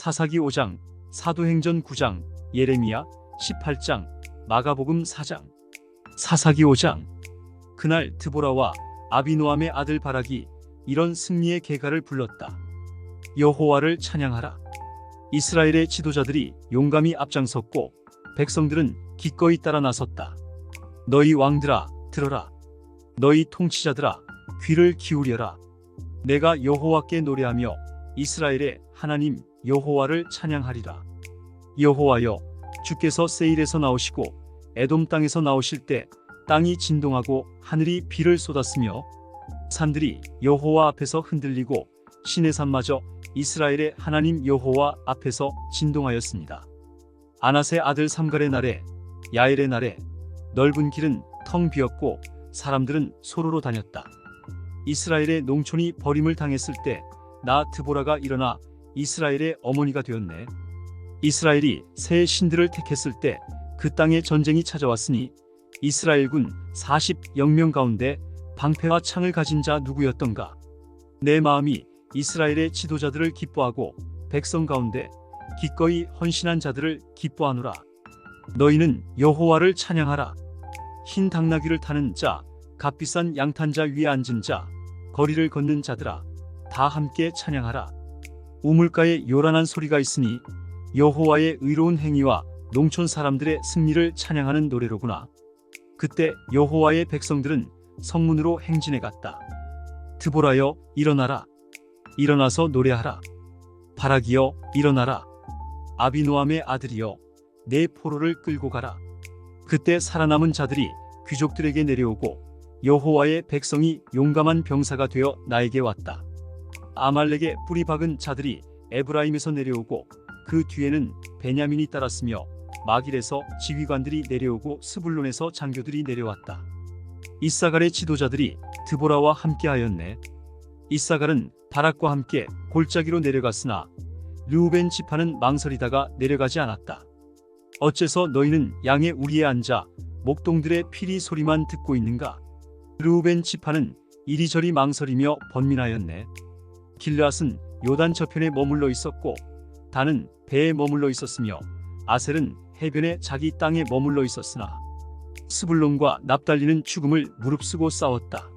사사기 5장, 사도행전 9장, 예레미야 18장, 마가복음 4장. 사사기 5장. 그날 드보라와 아비노함의 아들 바락이 이런 승리의 계가를 불렀다. 여호와를 찬양하라. 이스라엘의 지도자들이 용감히 앞장섰고 백성들은 기꺼이 따라 나섰다. 너희 왕들아 들어라. 너희 통치자들아 귀를 기울여라. 내가 여호와께 노래하며 이스라엘의 하나님 여호와를 찬양하리라. 여호와여 주께서 세일에서 나오시고 에돔 땅에서 나오실 때 땅이 진동하고 하늘이 비를 쏟았으며 산들이 여호와 앞에서 흔들리고 신의 산마저 이스라엘의 하나님 여호와 앞에서 진동하였습니다. 아나세 아들 삼갈의 날에 야엘의 날에 넓은 길은 텅 비었고 사람들은 소로로 다녔다. 이스라엘의 농촌이 버림을 당했을 때 나 드보라가 일어나 이스라엘의 어머니가 되었네. 이스라엘이 새 신들을 택했을 때 그 땅에 전쟁이 찾아왔으니 이스라엘군 40영명 가운데 방패와 창을 가진 자 누구였던가? 내 마음이 이스라엘의 지도자들을 기뻐하고 백성 가운데 기꺼이 헌신한 자들을 기뻐하노라. 너희는 여호와를 찬양하라. 흰 당나귀를 타는 자, 값비싼 양탄 자 위에 앉은 자, 거리를 걷는 자들아, 다 함께 찬양하라. 우물가에 요란한 소리가 있으니 여호와의 의로운 행위와 농촌 사람들의 승리를 찬양하는 노래로구나. 그때 여호와의 백성들은 성문으로 행진해 갔다. 드보라여 일어나라. 일어나서 노래하라. 바라기여 일어나라. 아비노함의 아들이여 내 포로를 끌고 가라. 그때 살아남은 자들이 귀족들에게 내려오고 여호와의 백성이 용감한 병사가 되어 나에게 왔다. 아말렉의 뿌리 박은 자들이 에브라임에서 내려오고 그 뒤에는 베냐민이 따랐으며 마길에서 지휘관들이 내려오고 스불론에서 장교들이 내려왔다. 이사갈의 지도자들이 드보라와 함께하였네. 이사갈은 바락과 함께 골짜기로 내려갔으나 르우벤 지파는 망설이다가 내려가지 않았다. 어째서 너희는 양의 우리에 앉아 목동들의 피리 소리만 듣고 있는가? 르우벤 지파는 이리저리 망설이며 번민하였네. 길르앗은 요단 저편에 머물러 있었고 단은 배에 머물러 있었으며 아셀은 해변에 자기 땅에 머물러 있었으나 스불론과 납달리는 죽음을 무릅쓰고 싸웠다.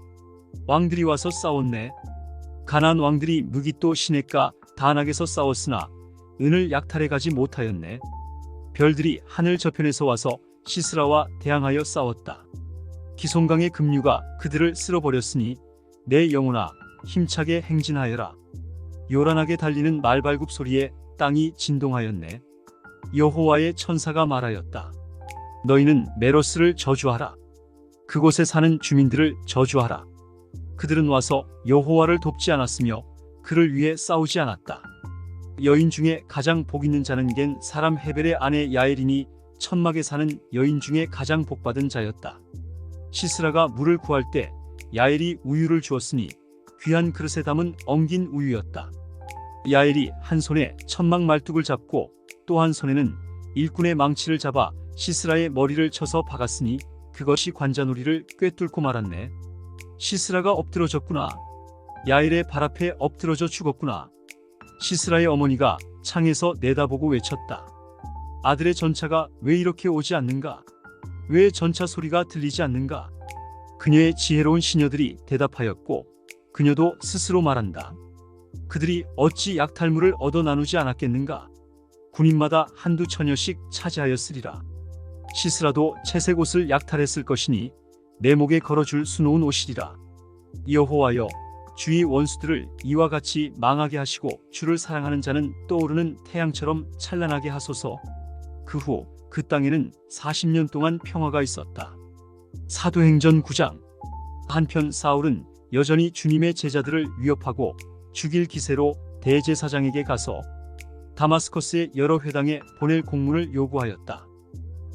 왕들이 와서 싸웠네. 가난 왕들이 무기또 시내가 다낙에서 싸웠으나 은을 약탈해 가지 못하였네. 별들이 하늘 저편에서 와서 시스라와 대항하여 싸웠다. 기송강의 급류가 그들을 쓸어버렸으니 내 영혼아 힘차게 행진하여라. 요란하게 달리는 말발굽 소리에 땅이 진동하였네. 여호와의 천사가 말하였다. 너희는 메로스를 저주하라. 그곳에 사는 주민들을 저주하라. 그들은 와서 여호와를 돕지 않았으며 그를 위해 싸우지 않았다. 여인 중에 가장 복 있는 자는 겐 사람 헤벨의 아내 야엘이니 천막에 사는 여인 중에 가장 복받은 자였다. 시스라가 물을 구할 때 야엘이 우유를 주었으니 귀한 그릇에 담은 엉긴 우유였다. 야엘이 한 손에 천막 말뚝을 잡고 또 한 손에는 일꾼의 망치를 잡아 시스라의 머리를 쳐서 박았으니 그것이 관자놀이를 꿰뚫고 말았네. 시스라가 엎드러졌구나. 야엘의 발 앞에 엎드러져 죽었구나. 시스라의 어머니가 창에서 내다보고 외쳤다. 아들의 전차가 왜 이렇게 오지 않는가? 왜 전차 소리가 들리지 않는가? 그녀의 지혜로운 시녀들이 대답하였고 그녀도 스스로 말한다. 그들이 어찌 약탈물을 얻어 나누지 않았겠는가? 군인마다 한두 처녀씩 차지하였으리라. 시스라도 채색 옷을 약탈했을 것이니 내 목에 걸어줄 수놓은 옷이리라. 여호와여 주의 원수들을 이와 같이 망하게 하시고 주를 사랑하는 자는 떠오르는 태양처럼 찬란하게 하소서. 그 후 그 땅에는 40년 동안 평화가 있었다. 사도행전 9장 한편 사울은 여전히 주님의 제자들을 위협하고 죽일 기세로 대제사장에게 가서 다마스커스의 여러 회당에 보낼 공문을 요구하였다.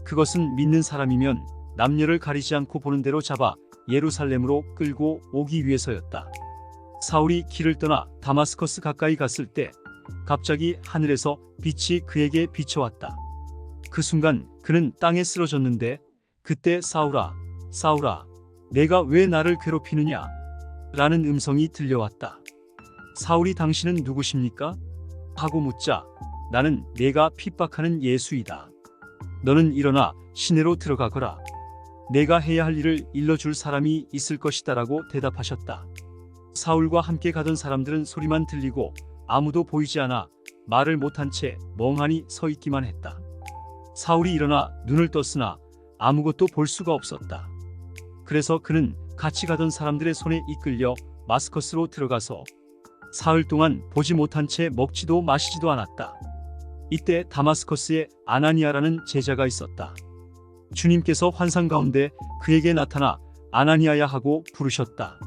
그것은 믿는 사람이면 남녀를 가리지 않고 보는 대로 잡아 예루살렘으로 끌고 오기 위해서였다. 사울이 길을 떠나 다마스커스 가까이 갔을 때 갑자기 하늘에서 빛이 그에게 비춰왔다. 그 순간 그는 땅에 쓰러졌는데 그때 사울아, 사울아, 내가 왜 나를 괴롭히느냐? 라는 음성이 들려왔다. 사울이 당신은 누구십니까? 하고 묻자 나는 내가 핍박하는 예수이다. 너는 일어나 시내로 들어가거라. 내가 해야 할 일을 일러줄 사람이 있을 것이다라고 대답하셨다. 사울과 함께 가던 사람들은 소리만 들리고 아무도 보이지 않아 말을 못한 채 멍하니 서 있기만 했다. 사울이 일어나 눈을 떴으나 아무것도 볼 수가 없었다. 그래서 그는 같이 가던 사람들의 손에 이끌려 마스커스로 들어가서 사흘 동안 보지 못한 채 먹지도 마시지도 않았다. 이때 다마스커스에 아나니아라는 제자가 있었다. 주님께서 환상 가운데 그에게 나타나 아나니아야 하고 부르셨다.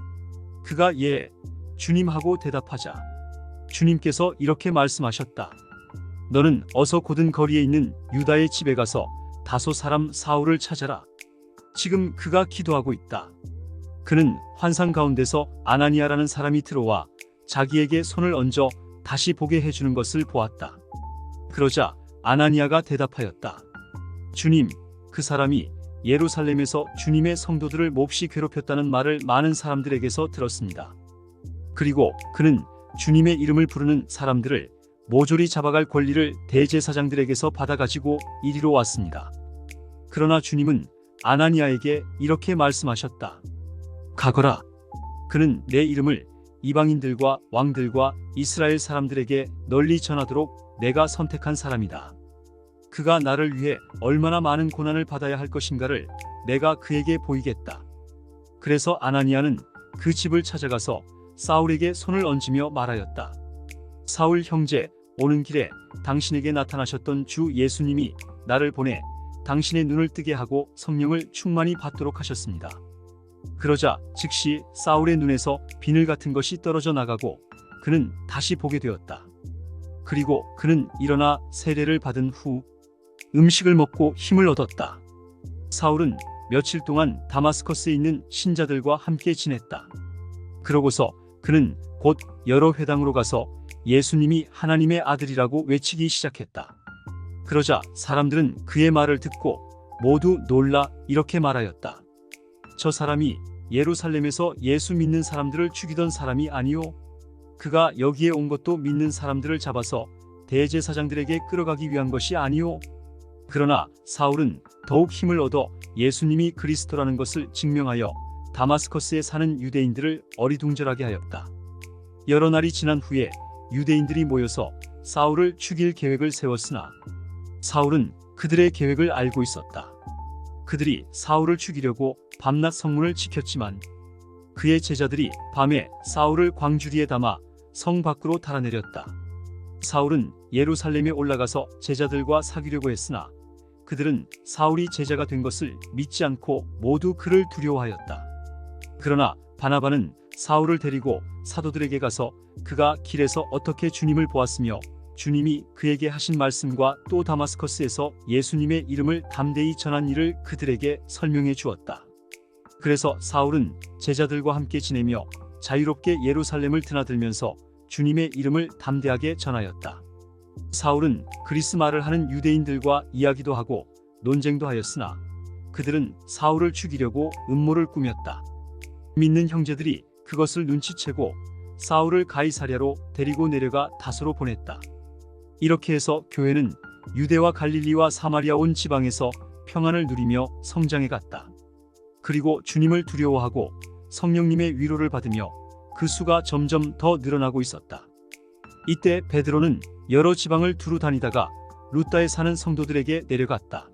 그가 예, 주님하고 대답하자. 주님께서 이렇게 말씀하셨다. 너는 어서 곧은 거리에 있는 유다의 집에 가서 다소 사람 사울을 찾아라. 지금 그가 기도하고 있다. 그는 환상 가운데서 아나니아라는 사람이 들어와 자기에게 손을 얹어 다시 보게 해주는 것을 보았다. 그러자 아나니아가 대답하였다. 주님, 그 사람이 예루살렘에서 주님의 성도들을 몹시 괴롭혔다는 말을 많은 사람들에게서 들었습니다. 그리고 그는 주님의 이름을 부르는 사람들을 모조리 잡아갈 권리를 대제사장들에게서 받아가지고 이리로 왔습니다. 그러나 주님은 아나니아에게 이렇게 말씀하셨다. 가거라. 그는 내 이름을 이방인들과 왕들과 이스라엘 사람들에게 널리 전하도록 내가 선택한 사람이다. 그가 나를 위해 얼마나 많은 고난을 받아야 할 것인가를 내가 그에게 보이겠다. 그래서 아나니아는 그 집을 찾아가서 사울에게 손을 얹으며 말하였다. 사울 형제, 오는 길에 당신에게 나타나셨던 주 예수님이 나를 보내 당신의 눈을 뜨게 하고 성령을 충만히 받도록 하셨습니다. 그러자 즉시 사울의 눈에서 비늘 같은 것이 떨어져 나가고 그는 다시 보게 되었다. 그리고 그는 일어나 세례를 받은 후 음식을 먹고 힘을 얻었다. 사울은 며칠 동안 다마스커스에 있는 신자들과 함께 지냈다. 그러고서 그는 곧 여러 회당으로 가서 예수님이 하나님의 아들이라고 외치기 시작했다. 그러자 사람들은 그의 말을 듣고 모두 놀라 이렇게 말하였다. 저 사람이 예루살렘에서 예수 믿는 사람들을 죽이던 사람이 아니요. 그가 여기에 온 것도 믿는 사람들을 잡아서 대제사장들에게 끌어가기 위한 것이 아니요. 그러나 사울은 더욱 힘을 얻어 예수님이 그리스도라는 것을 증명하여 다마스커스에 사는 유대인들을 어리둥절하게 하였다. 여러 날이 지난 후에 유대인들이 모여서 사울을 죽일 계획을 세웠으나 사울은 그들의 계획을 알고 있었다. 그들이 사울을 죽이려고 밤낮 성문을 지켰지만 그의 제자들이 밤에 사울을 광주리에 담아 성 밖으로 달아내렸다. 사울은 예루살렘에 올라가서 제자들과 사귀려고 했으나 그들은 사울이 제자가 된 것을 믿지 않고 모두 그를 두려워하였다. 그러나 바나바는 사울을 데리고 사도들에게 가서 그가 길에서 어떻게 주님을 보았으며 주님이 그에게 하신 말씀과 또 다마스커스에서 예수님의 이름을 담대히 전한 일을 그들에게 설명해 주었다. 그래서 사울은 제자들과 함께 지내며 자유롭게 예루살렘을 드나들면서 주님의 이름을 담대하게 전하였다. 사울은 그리스 말을 하는 유대인들과 이야기도 하고 논쟁도 하였으나 그들은 사울을 죽이려고 음모를 꾸몄다. 믿는 형제들이 그것을 눈치채고 사울을 가이사랴로 데리고 내려가 다소로 보냈다. 이렇게 해서 교회는 유대와 갈릴리와 사마리아 온 지방에서 평안을 누리며 성장해 갔다. 그리고 주님을 두려워하고 성령님의 위로를 받으며 그 수가 점점 더 늘어나고 있었다. 이때 베드로는 여러 지방을 두루 다니다가 루따에 사는 성도들에게 내려갔다.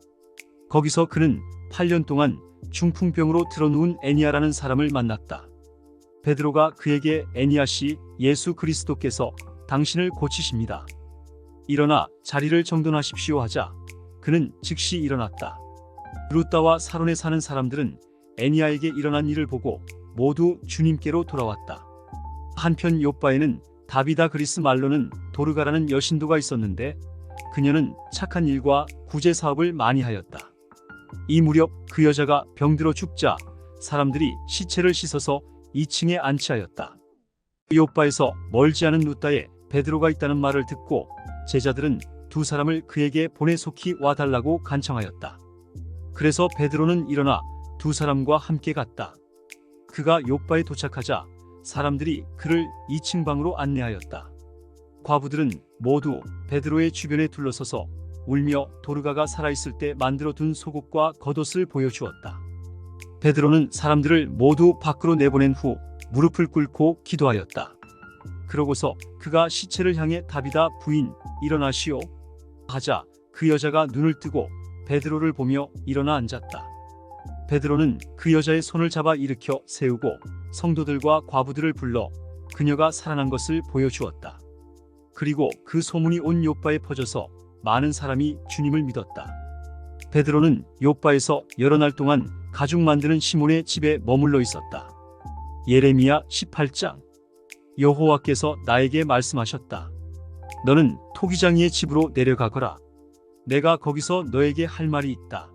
거기서 그는 8년 동안 중풍병으로 들어누운 애니아라는 사람을 만났다. 베드로가 그에게 애니아 씨 예수 그리스도께서 당신을 고치십니다. 일어나 자리를 정돈하십시오 하자 그는 즉시 일어났다. 루따와 사론에 사는 사람들은 애니아에게 일어난 일을 보고 모두 주님께로 돌아왔다. 한편 요바에는 다비다 그리스 말로는 도르가라는 여신도가 있었는데 그녀는 착한 일과 구제 사업을 많이 하였다. 이 무렵 그 여자가 병들어 죽자 사람들이 시체를 씻어서 2층에 안치하였다. 요바에서 멀지 않은 루따에 베드로가 있다는 말을 듣고 제자들은 두 사람을 그에게 보내 속히 와달라고 간청하였다. 그래서 베드로는 일어나 두 사람과 함께 갔다. 그가 요바에 도착하자 사람들이 그를 2층 방으로 안내하였다. 과부들은 모두 베드로의 주변에 둘러서서 울며 도르가가 살아있을 때 만들어 둔 속옷과 겉옷을 보여주었다. 베드로는 사람들을 모두 밖으로 내보낸 후 무릎을 꿇고 기도하였다. 그러고서 그가 시체를 향해 다비다 부인 일어나시오 하자 그 여자가 눈을 뜨고 베드로를 보며 일어나 앉았다. 베드로는 그 여자의 손을 잡아 일으켜 세우고 성도들과 과부들을 불러 그녀가 살아난 것을 보여주었다. 그리고 그 소문이 온 요바에 퍼져서 많은 사람이 주님을 믿었다. 베드로는 요바에서 여러 날 동안 가죽 만드는 시몬의 집에 머물러 있었다. 예레미야 18장 여호와께서 나에게 말씀하셨다. 너는 토기장이의 집으로 내려가거라. 내가 거기서 너에게 할 말이 있다.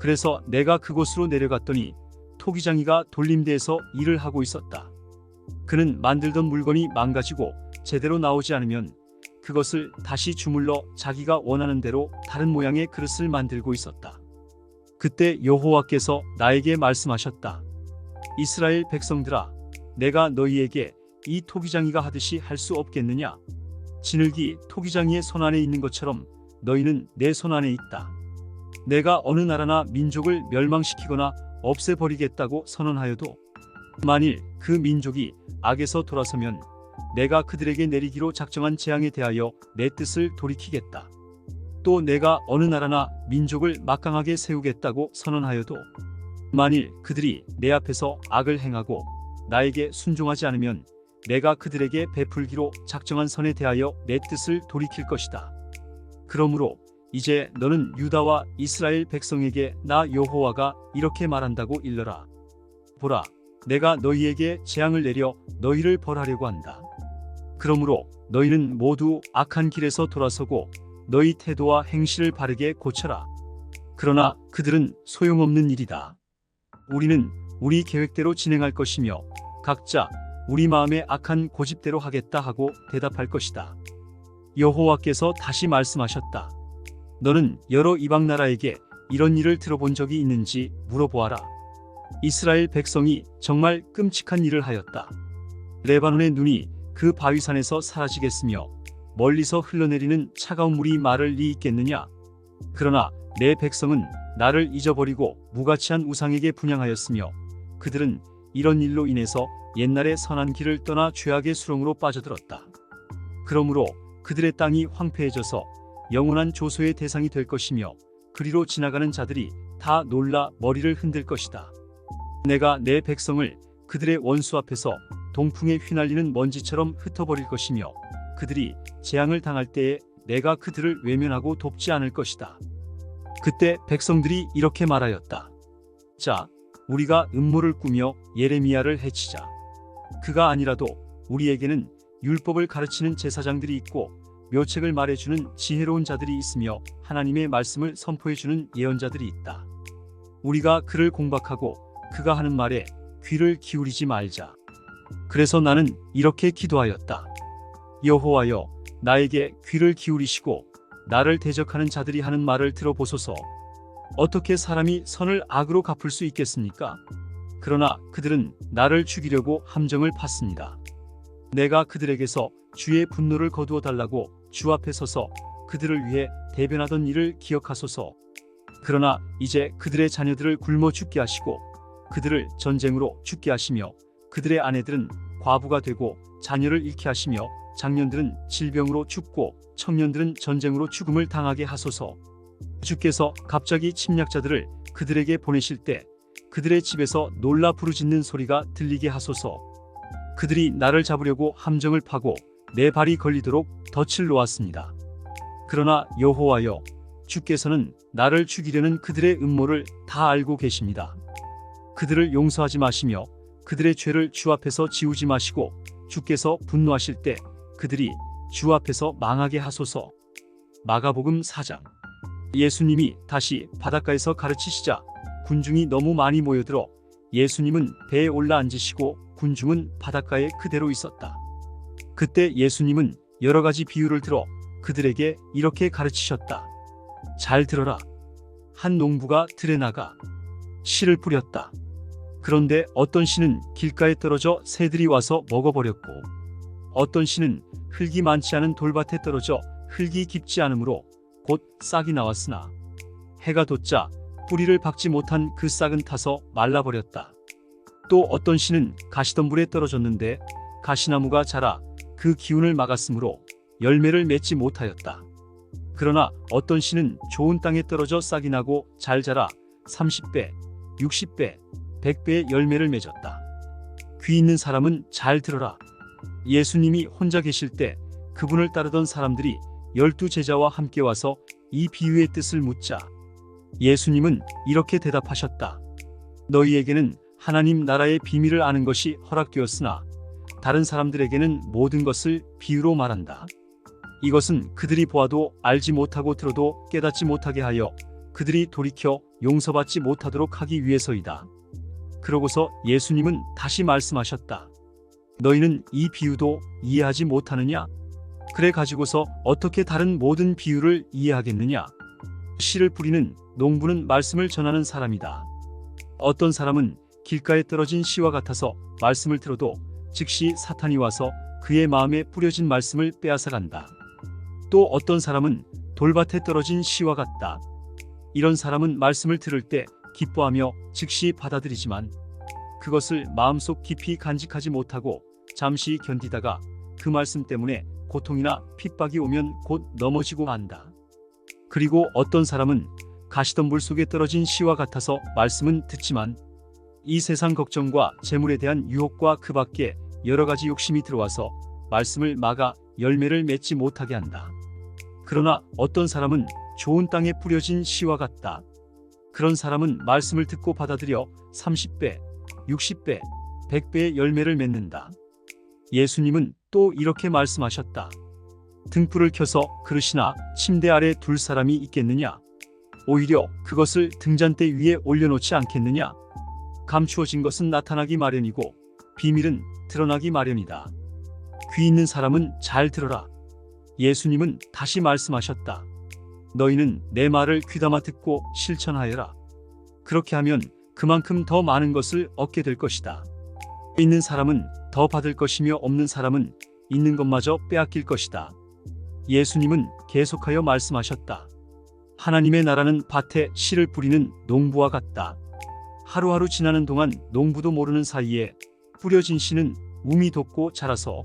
그래서 내가 그곳으로 내려갔더니 토기장이가 돌림대에서 일을 하고 있었다. 그는 만들던 물건이 망가지고 제대로 나오지 않으면 그것을 다시 주물러 자기가 원하는 대로 다른 모양의 그릇을 만들고 있었다. 그때 여호와께서 나에게 말씀하셨다. 이스라엘 백성들아, 내가 너희에게 이 토기장이가 하듯이 할 수 없겠느냐? 진흙이 토기장이의 손 안에 있는 것처럼 너희는 내 손 안에 있다. 내가 어느 나라나 민족을 멸망시키거나 없애버리겠다고 선언하여도 만일 그 민족이 악에서 돌아서면 내가 그들에게 내리기로 작정한 재앙에 대하여 내 뜻을 돌이키겠다. 또 내가 어느 나라나 민족을 막강하게 세우겠다고 선언하여도 만일 그들이 내 앞에서 악을 행하고 나에게 순종하지 않으면 내가 그들에게 베풀기로 작정한 선에 대하여 내 뜻을 돌이킬 것이다. 그러므로 이제 너는 유다와 이스라엘 백성에게 나 여호와가 이렇게 말한다고 일러라. 보라, 내가 너희에게 재앙을 내려 너희를 벌하려고 한다. 그러므로 너희는 모두 악한 길에서 돌아서고 너희 태도와 행실을 바르게 고쳐라. 그러나 그들은 소용없는 일이다. 우리는 우리 계획대로 진행할 것이며 각자 우리 마음의 악한 고집대로 하겠다 하고 대답할 것이다. 여호와께서 다시 말씀하셨다. 너는 여러 이방 나라에게 이런 일을 들어본 적이 있는지 물어보아라. 이스라엘 백성이 정말 끔찍한 일을 하였다. 레바논의 눈이 그 바위산에서 사라지겠으며 멀리서 흘러내리는 차가운 물이 말을 리 있겠느냐? 그러나 내 백성은 나를 잊어버리고 무가치한 우상에게 분양하였으며 그들은 이런 일로 인해서 옛날의 선한 길을 떠나 죄악의 수렁으로 빠져들었다. 그러므로 그들의 땅이 황폐해져서 영원한 조소의 대상이 될 것이며 그리로 지나가는 자들이 다 놀라 머리를 흔들 것이다. 내가 내 백성을 그들의 원수 앞에서 동풍에 휘날리는 먼지처럼 흩어버릴 것이며 그들이 재앙을 당할 때에 내가 그들을 외면하고 돕지 않을 것이다. 그때 백성들이 이렇게 말하였다. 자, 우리가 음모를 꾸며 예레미야를 해치자. 그가 아니라도 우리에게는 율법을 가르치는 제사장들이 있고 묘책을 말해주는 지혜로운 자들이 있으며 하나님의 말씀을 선포해주는 예언자들이 있다. 우리가 그를 공박하고 그가 하는 말에 귀를 기울이지 말자. 그래서 나는 이렇게 기도하였다. 여호와여, 나에게 귀를 기울이시고 나를 대적하는 자들이 하는 말을 들어보소서. 어떻게 사람이 선을 악으로 갚을 수 있겠습니까? 그러나 그들은 나를 죽이려고 함정을 팠습니다. 내가 그들에게서 주의 분노를 거두어 달라고 주 앞에 서서 그들을 위해 대변하던 일을 기억하소서. 그러나 이제 그들의 자녀들을 굶어 죽게 하시고 그들을 전쟁으로 죽게 하시며 그들의 아내들은 과부가 되고 자녀를 잃게 하시며 장년들은 질병으로 죽고 청년들은 전쟁으로 죽음을 당하게 하소서. 주께서 갑자기 침략자들을 그들에게 보내실 때 그들의 집에서 놀라 부르짖는 소리가 들리게 하소서. 그들이 나를 잡으려고 함정을 파고 내 발이 걸리도록 덫을 놓았습니다. 그러나 여호와여, 주께서는 나를 죽이려는 그들의 음모를 다 알고 계십니다. 그들을 용서하지 마시며 그들의 죄를 주 앞에서 지우지 마시고 주께서 분노하실 때 그들이 주 앞에서 망하게 하소서. 마가복음 4장 예수님이 다시 바닷가에서 가르치시자 군중이 너무 많이 모여들어 예수님은 배에 올라 앉으시고 군중은 바닷가에 그대로 있었다. 그때 예수님은 여러 가지 비유를 들어 그들에게 이렇게 가르치셨다. 잘 들어라. 한 농부가 들에 나가 씨를 뿌렸다. 그런데 어떤 씨는 길가에 떨어져 새들이 와서 먹어버렸고 어떤 씨는 흙이 많지 않은 돌밭에 떨어져 흙이 깊지 않으므로 곧 싹이 나왔으나 해가 돋자 뿌리를 박지 못한 그 싹은 타서 말라버렸다. 또 어떤 씨는 가시덤불에 떨어졌는데 가시나무가 자라 그 기운을 막았으므로 열매를 맺지 못하였다. 그러나 어떤 씨는 좋은 땅에 떨어져 싹이 나고 잘 자라 30배, 60배, 100배의 열매를 맺었다. 귀 있는 사람은 잘 들어라. 예수님이 혼자 계실 때 그분을 따르던 사람들이 열두 제자와 함께 와서 이 비유의 뜻을 묻자 예수님은 이렇게 대답하셨다. 너희에게는 하나님 나라의 비밀을 아는 것이 허락되었으나 다른 사람들에게는 모든 것을 비유로 말한다. 이것은 그들이 보아도 알지 못하고 들어도 깨닫지 못하게 하여 그들이 돌이켜 용서받지 못하도록 하기 위해서이다. 그러고서 예수님은 다시 말씀하셨다. 너희는 이 비유도 이해하지 못하느냐? 그래 가지고서 어떻게 다른 모든 비유를 이해하겠느냐? 씨를 뿌리는 농부는 말씀을 전하는 사람이다. 어떤 사람은 길가에 떨어진 씨와 같아서 말씀을 들어도 즉시 사탄이 와서 그의 마음에 뿌려진 말씀을 빼앗아 간다. 또 어떤 사람은 돌밭에 떨어진 씨와 같다. 이런 사람은 말씀을 들을 때 기뻐하며 즉시 받아들이지만 그것을 마음속 깊이 간직하지 못하고 잠시 견디다가 그 말씀 때문에 고통이나 핍박이 오면 곧 넘어지고 만다. 그리고 어떤 사람은 가시덤불 속에 떨어진 씨와 같아서 말씀은 듣지만 이 세상 걱정과 재물에 대한 유혹과 그 밖에 여러 가지 욕심이 들어와서 말씀을 막아 열매를 맺지 못하게 한다. 그러나 어떤 사람은 좋은 땅에 뿌려진 씨와 같다. 그런 사람은 말씀을 듣고 받아들여 30배, 60배, 100배의 열매를 맺는다. 예수님은 또 이렇게 말씀하셨다. 등불을 켜서 그릇이나 침대 아래 둘 사람이 있겠느냐? 오히려 그것을 등잔대 위에 올려놓지 않겠느냐? 감추어진 것은 나타나기 마련이고 비밀은 드러나기 마련이다. 귀 있는 사람은 잘 들어라. 예수님은 다시 말씀하셨다. 너희는 내 말을 귀담아 듣고 실천하여라. 그렇게 하면 그만큼 더 많은 것을 얻게 될 것이다. 있는 사람은 더 받을 것이며 없는 사람은 있는 것마저 빼앗길 것이다. 예수님은 계속하여 말씀하셨다. 하나님의 나라는 밭에 씨를 뿌리는 농부와 같다. 하루하루 지나는 동안 농부도 모르는 사이에 뿌려진 씨는 움이 돋고 자라서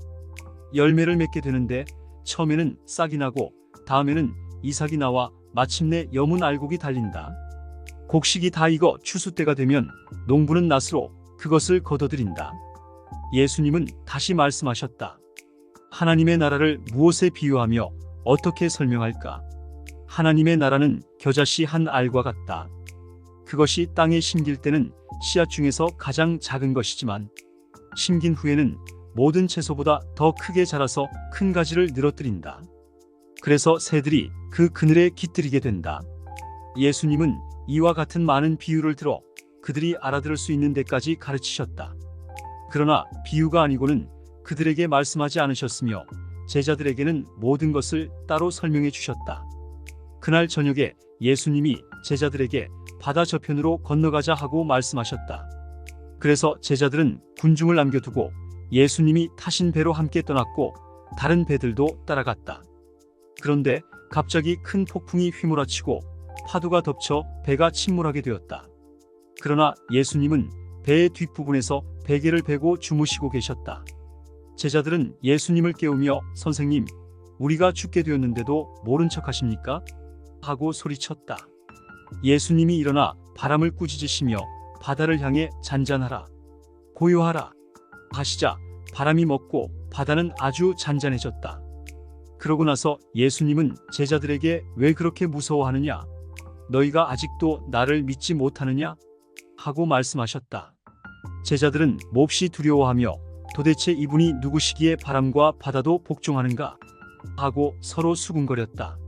열매를 맺게 되는데 처음에는 싹이 나고 다음에는 이삭이 나와 마침내 여문 알곡이 달린다. 곡식이 다 익어 추수 때가 되면 농부는 낫으로 그것을 걷어들인다. 예수님은 다시 말씀하셨다. 하나님의 나라를 무엇에 비유하며 어떻게 설명할까? 하나님의 나라는 겨자씨 한 알과 같다. 그것이 땅에 심길 때는 씨앗 중에서 가장 작은 것이지만 심긴 후에는 모든 채소보다 더 크게 자라서 큰 가지를 늘어뜨린다. 그래서 새들이 그 그늘에 깃들이게 된다. 예수님은 이와 같은 많은 비유를 들어 그들이 알아들을 수 있는 데까지 가르치셨다. 그러나 비유가 아니고는 그들에게 말씀하지 않으셨으며 제자들에게는 모든 것을 따로 설명해 주셨다. 그날 저녁에 예수님이 제자들에게 바다 저편으로 건너가자 하고 말씀하셨다. 그래서 제자들은 군중을 남겨두고 예수님이 타신 배로 함께 떠났고 다른 배들도 따라갔다. 그런데 갑자기 큰 폭풍이 휘몰아치고 파도가 덮쳐 배가 침몰하게 되었다. 그러나 예수님은 배의 뒷부분에서 베개를 베고 주무시고 계셨다. 제자들은 예수님을 깨우며 선생님, 우리가 죽게 되었는데도 모른 척 하십니까? 하고 소리쳤다. 예수님이 일어나 바람을 꾸짖으시며 바다를 향해 잔잔하라. 고요하라. 하시자 바람이 먹고 바다는 아주 잔잔해졌다. 그러고 나서 예수님은 제자들에게 왜 그렇게 무서워하느냐? 너희가 아직도 나를 믿지 못하느냐? 하고 말씀하셨다. 제자들은 몹시 두려워하며 도대체 이분이 누구시기에 바람과 바다도 복종하는가? 하고 서로 수군거렸다.